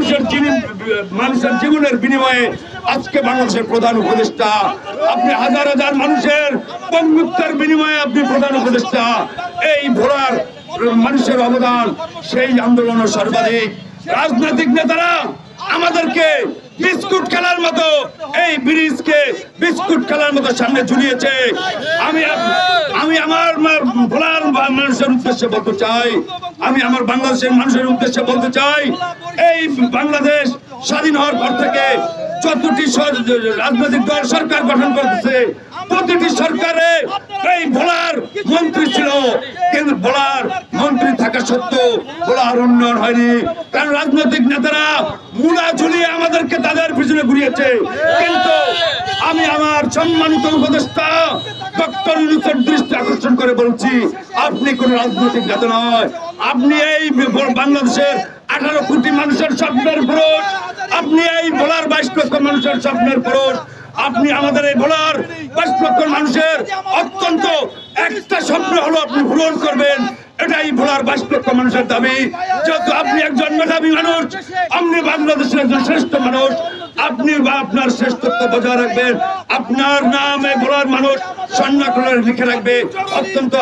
মানুষের মানুষের জীবনের বিনিময়ে আজকে বাংলাদেশের প্রধান উপদেষ্টা, আপনি হাজার হাজার মানুষের বন্ধুত্বের বিনিময়ে আপনি প্রধান উপদেষ্টা, এই ভোলার মানুষের অবদান, সেই আন্দোলনের সর্বাধিক। রাজনৈতিক নেতারা আমাদেরকে বিস্কুট খেলার মতো, এই ব্রিজকে বিস্কুট খেলার মতো সামনে ঝুলিয়েছে। আমি আমি আমার মানুষের উদ্দেশ্যে বলতে চাই, আমি আমার বাংলাদেশের মানুষের উদ্দেশ্যে বলতে চাই, এই বাংলাদেশ স্বাধীন হওয়ার পর থেকে চোদ্দটি রাজনৈতিক দল সরকার গঠন করতেছে প্রতিটি সরকারে এই ভোলার মন্ত্রী ছিল। কিন্তু ভোলার মন্ত্রী থাকা সত্ত্বেও ভোলার উন্নয়ন হয়নি। কারণ রাজনৈতিক নেতারা মুলা ঝুলিয়ে আমাদেরকে তাদের পিছনে ঘুরিয়েছে। কিন্তু আমি আমার সম্মানিত উপদেষ্টা ডক্টর দৃষ্টি করে বলছি, আপনি কোন রাজনৈতিক নেতা নয়। আপনি এই বাংলাদেশের আঠারো কোটি মানুষের স্বপ্নের পুরুষ। আপনি এই ভোলার বাইশ লক্ষ মানুষের স্বপ্নের পুরুষ। আপনি আমাদের এই ভোলার বাইশ লক্ষ মানুষের অত্যন্ত একটা স্বপ্ন হলো আপনি পূরণ করবেন। এটাই ভোলার বাইশ লক্ষ মানুষের দাবি। যেহেতু আপনি একজন মেধাবী মানুষ, আপনি বাংলাদেশের একজন শ্রেষ্ঠ মানুষ। আপনি আপনার শ্রেষ্ঠত্ব বজায় রাখবেন। আপনার নাম ভোলার মানুষ স্বর্ণাক্ষরে লিখে রাখবে। অত্যন্ত